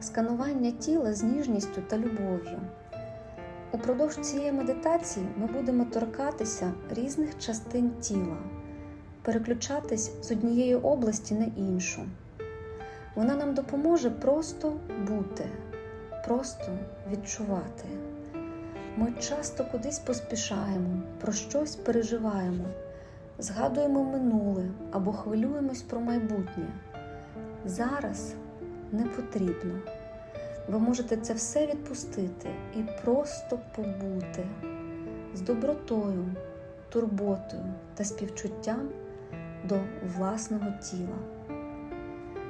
сканування тіла з ніжністю та любов'ю. Упродовж цієї медитації ми будемо торкатися різних частин тіла, переключатись з однієї області на іншу. Вона нам допоможе просто бути, просто відчувати. Ми часто кудись поспішаємо, про щось переживаємо, згадуємо минуле або хвилюємось про майбутнє. Зараз не потрібно. Ви можете це все відпустити і просто побути з добротою, турботою та співчуттям до власного тіла.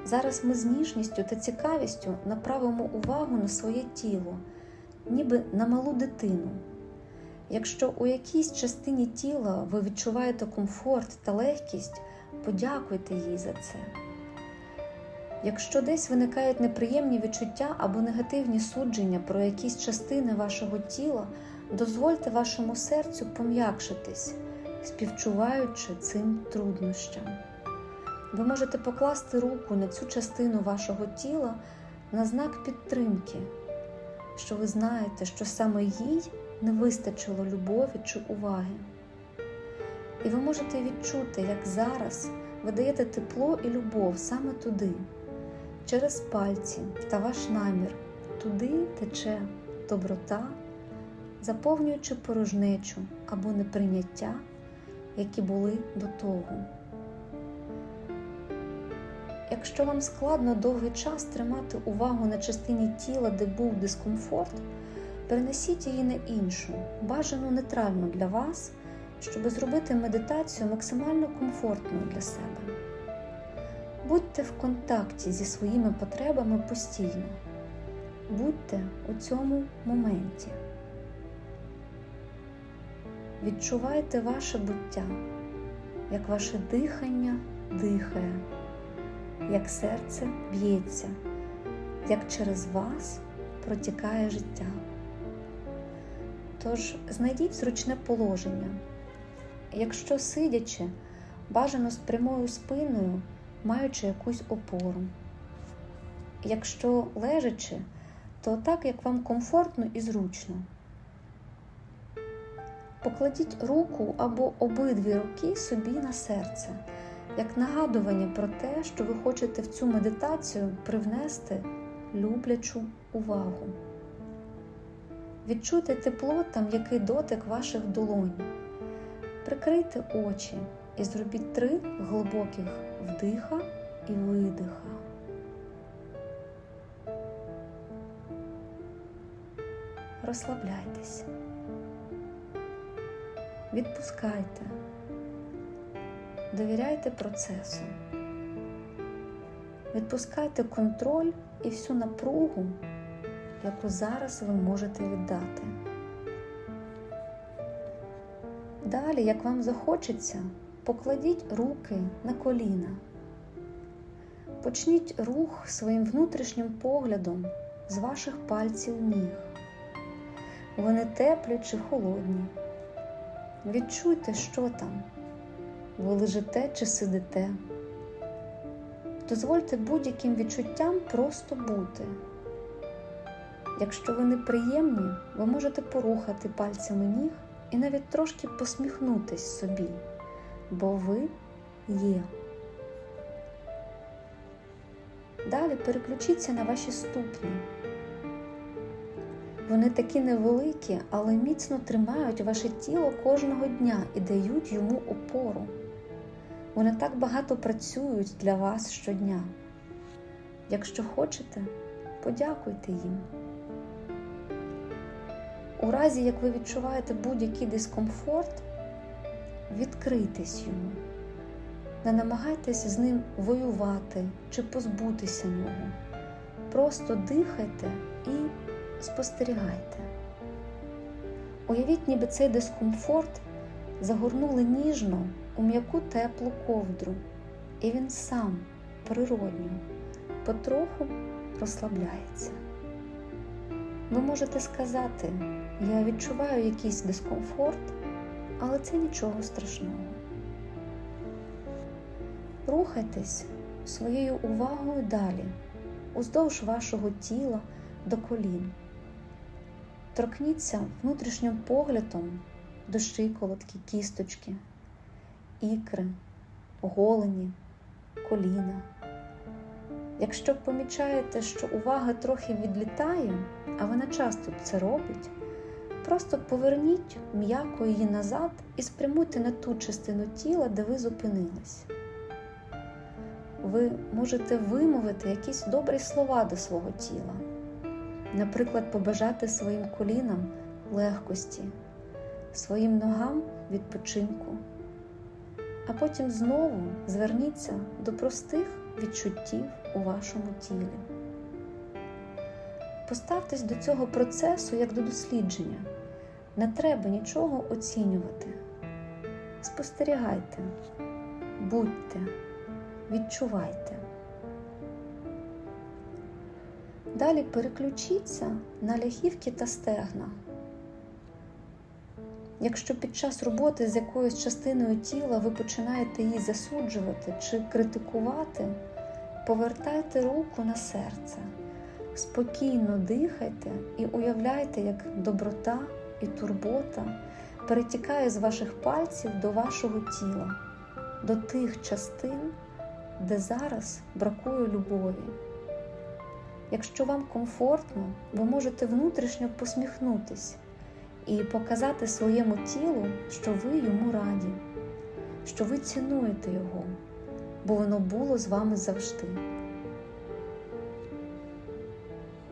Зараз ми з ніжністю та цікавістю направимо увагу на своє тіло, ніби на малу дитину. Якщо у якійсь частині тіла ви відчуваєте комфорт та легкість, подякуйте їй за це. Якщо десь виникають неприємні відчуття або негативні судження про якісь частини вашого тіла, дозвольте вашому серцю пом'якшитись, співчуваючи цим труднощам. Ви можете покласти руку на цю частину вашого тіла на знак підтримки, що ви знаєте, що саме їй не вистачило любові чи уваги. І ви можете відчути, як зараз ви даєте тепло і любов саме туди, через пальці та ваш намір, туди тече доброта, заповнюючи порожнечу або неприйняття, які були до того. Якщо вам складно довгий час тримати увагу на частині тіла, де був дискомфорт, перенесіть її на іншу, бажану нейтральну для вас, щоб зробити медитацію максимально комфортною для себе. Будьте в контакті зі своїми потребами постійно. Будьте у цьому моменті. Відчувайте ваше буття, як ваше дихання дихає, як серце б'ється, як через вас протікає життя. Тож знайдіть зручне положення. Якщо сидячи, бажано з прямою спиною, маючи якусь опору. Якщо лежачи, то так, як вам комфортно і зручно. Покладіть руку або обидві руки собі на серце, як нагадування про те, що ви хочете в цю медитацію привнести люблячу увагу. Відчуйте тепло та м'який дотик ваших долонь. Прикрийте очі і зробіть три глибоких вдиха і видиха. Розслабляйтесь. Відпускайте. Довіряйте процесу. Відпускайте контроль і всю напругу, яку зараз ви можете віддати. Далі, як вам захочеться, покладіть руки на коліна. Почніть рух своїм внутрішнім поглядом з ваших пальців ніг. Вони теплі чи холодні. Відчуйте, що там. Ви лежите чи сидите. Дозвольте будь-яким відчуттям просто бути. Якщо ви неприємні, ви можете порухати пальцями ніг і навіть трошки посміхнутись собі, бо ви є. Далі переключіться на ваші ступні. Вони такі невеликі, але міцно тримають ваше тіло кожного дня і дають йому опору. Вони так багато працюють для вас щодня. Якщо хочете, подякуйте їм. У разі, як ви відчуваєте будь-який дискомфорт, відкрийтесь йому. Не намагайтесь з ним воювати чи позбутися нього. Просто дихайте і спостерігайте. Уявіть, ніби цей дискомфорт загорнули ніжно у м'яку теплу ковдру, і він сам природньо, потроху розслабляється. Ви можете сказати, я відчуваю якийсь дискомфорт, але це нічого страшного. Рухайтесь своєю увагою далі, уздовж вашого тіла до колін. Торкніться внутрішнім поглядом до щиколотки, кісточки, ікри, голені, коліна. Якщо помічаєте, що увага трохи відлітає, а вона часто це робить, просто поверніть м'яко її назад і спрямуйте на ту частину тіла, де ви зупинились. Ви можете вимовити якісь добрі слова до свого тіла, наприклад, побажати своїм колінам легкості, своїм ногам відпочинку, а потім знову зверніться до простих відчуттів у вашому тілі. Поставтесь до цього процесу як до дослідження. Не треба нічого оцінювати. Спостерігайте, будьте, відчувайте. Далі переключіться на ляхівки та стегна. Якщо під час роботи з якоюсь частиною тіла ви починаєте її засуджувати чи критикувати, повертайте руку на серце, спокійно дихайте і уявляйте, як доброта і турбота перетікає з ваших пальців до вашого тіла, до тих частин, де зараз бракує любові. Якщо вам комфортно, ви можете внутрішньо посміхнутись і показати своєму тілу, що ви йому раді, що ви цінуєте його, бо воно було з вами завжди.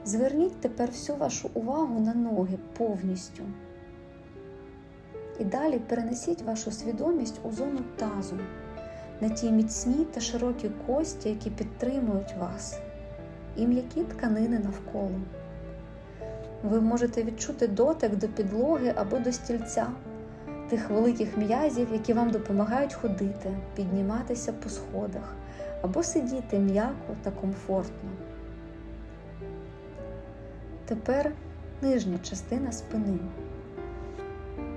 Зверніть тепер всю вашу увагу на ноги повністю. І далі перенесіть вашу свідомість у зону тазу, на ті міцні та широкі кості, які підтримують вас, і м'які тканини навколо. Ви можете відчути дотик до підлоги або до стільця, тих великих м'язів, які вам допомагають ходити, підніматися по сходах або сидіти м'яко та комфортно. Тепер нижня частина спини.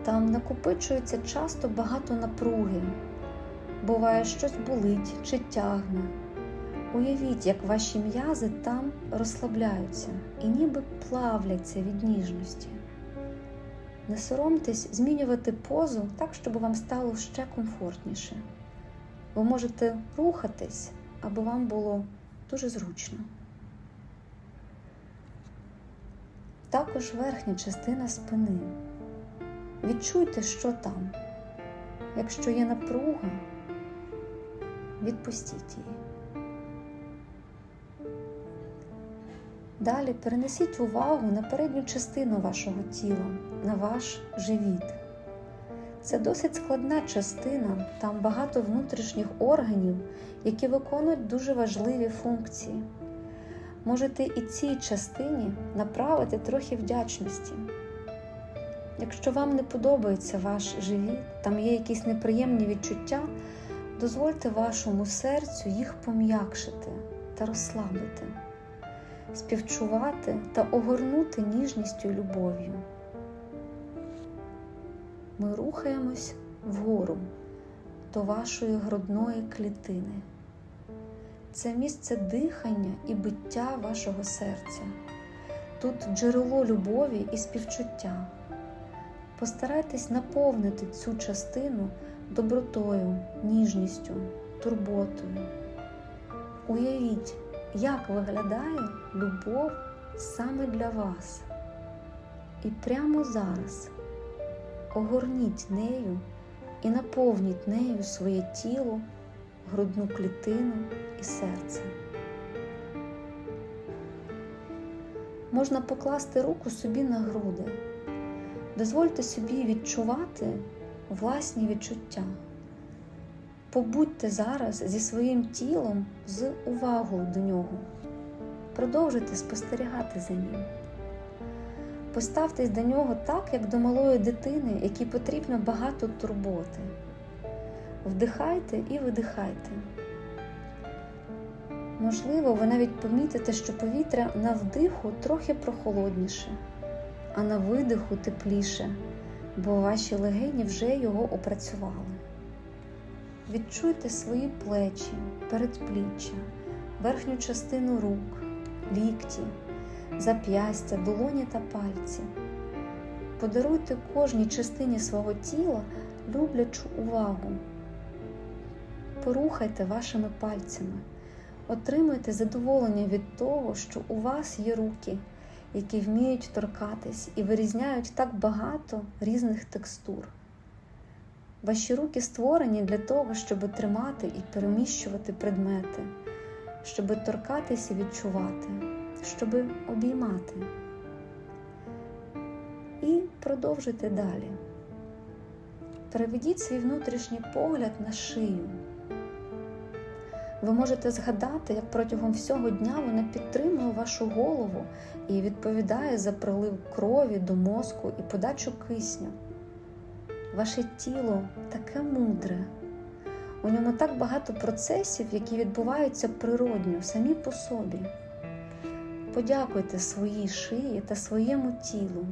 Там накопичується часто багато напруги. Буває, щось болить чи тягне. Уявіть, як ваші м'язи там розслабляються і ніби плавляться від ніжності. Не соромтесь змінювати позу так, щоб вам стало ще комфортніше. Ви можете рухатись, аби вам було дуже зручно. Також верхня частина спини. Відчуйте, що там. Якщо є напруга, відпустіть її. Далі перенесіть увагу на передню частину вашого тіла, на ваш живіт. Це досить складна частина, там багато внутрішніх органів, які виконують дуже важливі функції. Можете і цій частині направити трохи вдячності. Якщо вам не подобається ваш живіт, там є якісь неприємні відчуття, дозвольте вашому серцю їх пом'якшити та розслабити, співчувати та огорнути ніжністю і любов'ю. Ми рухаємось вгору до вашої грудної клітини. Це місце дихання і биття вашого серця. Тут джерело любові і співчуття. Постарайтесь наповнити цю частину добротою, ніжністю, турботою. Уявіть, як виглядає любов саме для вас. І прямо зараз огорніть нею і наповніть нею своє тіло, грудну клітину і серце. Можна покласти руку собі на груди. Дозвольте собі відчувати власні відчуття. Побудьте зараз зі своїм тілом з увагою до нього. Продовжуйте спостерігати за ним. Поставтесь до нього так, як до малої дитини, якій потрібно багато турботи. Вдихайте і видихайте. Можливо, ви навіть помітите, що повітря на вдиху трохи прохолодніше, а на видиху тепліше, бо ваші легені вже його опрацювали. Відчуйте свої плечі, передпліччя, верхню частину рук, лікті, зап'ястя, долоні та пальці. Подаруйте кожній частині свого тіла люблячу увагу. Порухайте вашими пальцями, отримуйте задоволення від того, що у вас є руки, які вміють торкатись і вирізняють так багато різних текстур. Ваші руки створені для того, щоб тримати і переміщувати предмети, щоб торкатись і відчувати, щоб обіймати. І продовжуйте далі. Переведіть свій внутрішній погляд на шию. Ви можете згадати, як протягом всього дня вона підтримує вашу голову і відповідає за прилив крові до мозку і подачу кисню. Ваше тіло таке мудре. У ньому так багато процесів, які відбуваються природньо, самі по собі. Подякуйте своїй шиї та своєму тілу,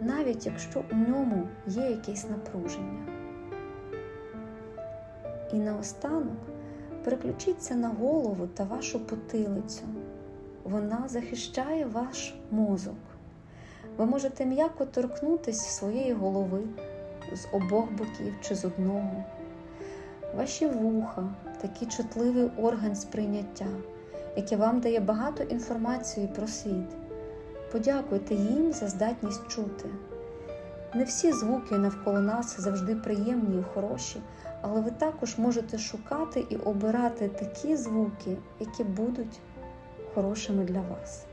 навіть якщо у ньому є якесь напруження. І наостанок переключіться на голову та вашу потилицю. Вона захищає ваш мозок. Ви можете м'яко торкнутися своєї голови з обох боків чи з одного. Ваші вуха такий чутливий орган сприйняття, який вам дає багато інформації про світ. Подякуйте їм за здатність чути. Не всі звуки навколо нас завжди приємні і хороші, але ви також можете шукати і обирати такі звуки, які будуть хорошими для вас.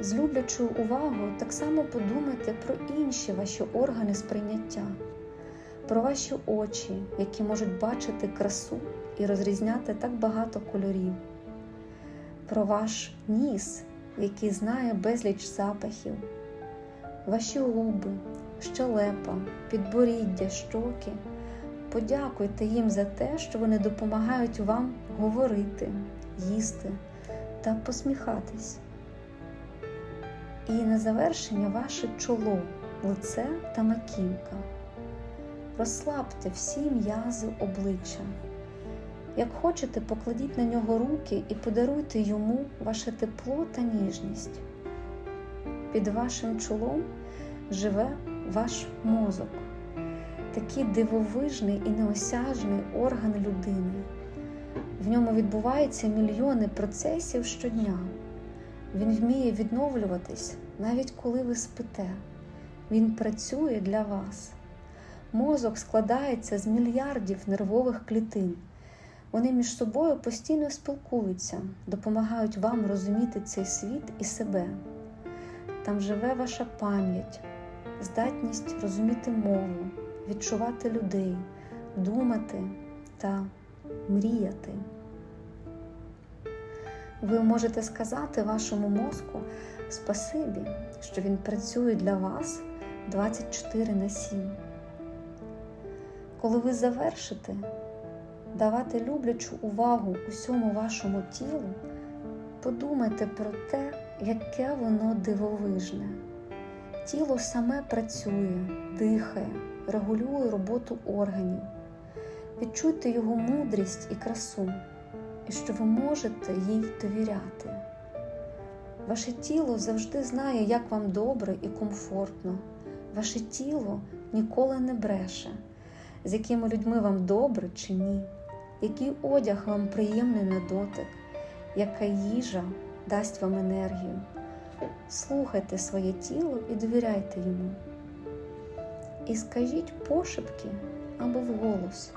З люблячою увагою так само подумайте про інші ваші органи сприйняття, про ваші очі, які можуть бачити красу і розрізняти так багато кольорів, про ваш ніс, який знає безліч запахів, ваші губи, щелепа, підборіддя, щоки. Подякуйте їм за те, що вони допомагають вам говорити, їсти та посміхатись. І на завершення ваше чоло, лице та маківка. Розслабте всі м'язи обличчя. Як хочете, покладіть на нього руки і подаруйте йому ваше тепло та ніжність. Під вашим чолом живе ваш мозок, такий дивовижний і неосяжний орган людини. В ньому відбуваються мільйони процесів щодня. Він вміє відновлюватись навіть коли ви спите. Він працює для вас. Мозок складається з мільярдів нервових клітин. Вони між собою постійно спілкуються, допомагають вам розуміти цей світ і себе. Там живе ваша пам'ять, здатність розуміти мову, відчувати людей, думати та мріяти. Ви можете сказати вашому мозку спасибі, що він працює для вас 24 на 7. Коли ви завершите давати люблячу увагу усьому вашому тілу, подумайте про те, яке воно дивовижне. Тіло саме працює, дихає, регулює роботу органів. Відчуйте його мудрість і красу і що ви можете їй довіряти. Ваше тіло завжди знає, як вам добре і комфортно. Ваше тіло ніколи не бреше, з якими людьми вам добре чи ні, який одяг вам приємний на дотик, яка їжа дасть вам енергію. Слухайте своє тіло і довіряйте йому. І скажіть пошепки або вголос: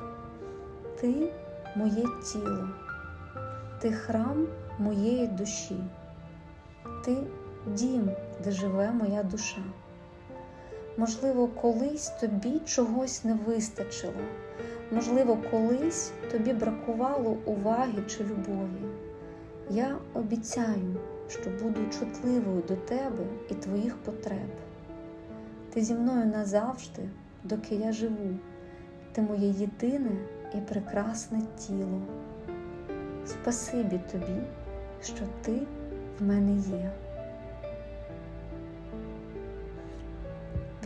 Ти моє тіло. Ти храм моєї душі, ти дім, де живе моя душа. Можливо, колись тобі чогось не вистачило, можливо, колись тобі бракувало уваги чи любові. Я обіцяю, що буду чутливою до тебе і твоїх потреб. Ти зі мною назавжди, доки я живу, ти моє єдине і прекрасне тіло. Спасибі тобі, що ти в мене є.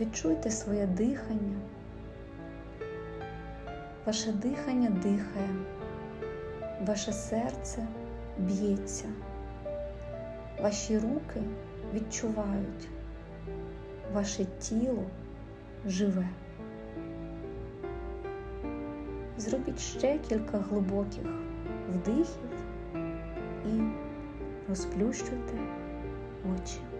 Відчуйте своє дихання. Ваше дихання дихає, ваше серце б'ється. Ваші руки відчувають, ваше тіло живе. Зробіть ще кілька глибоких вдихів і розплющуйте очі.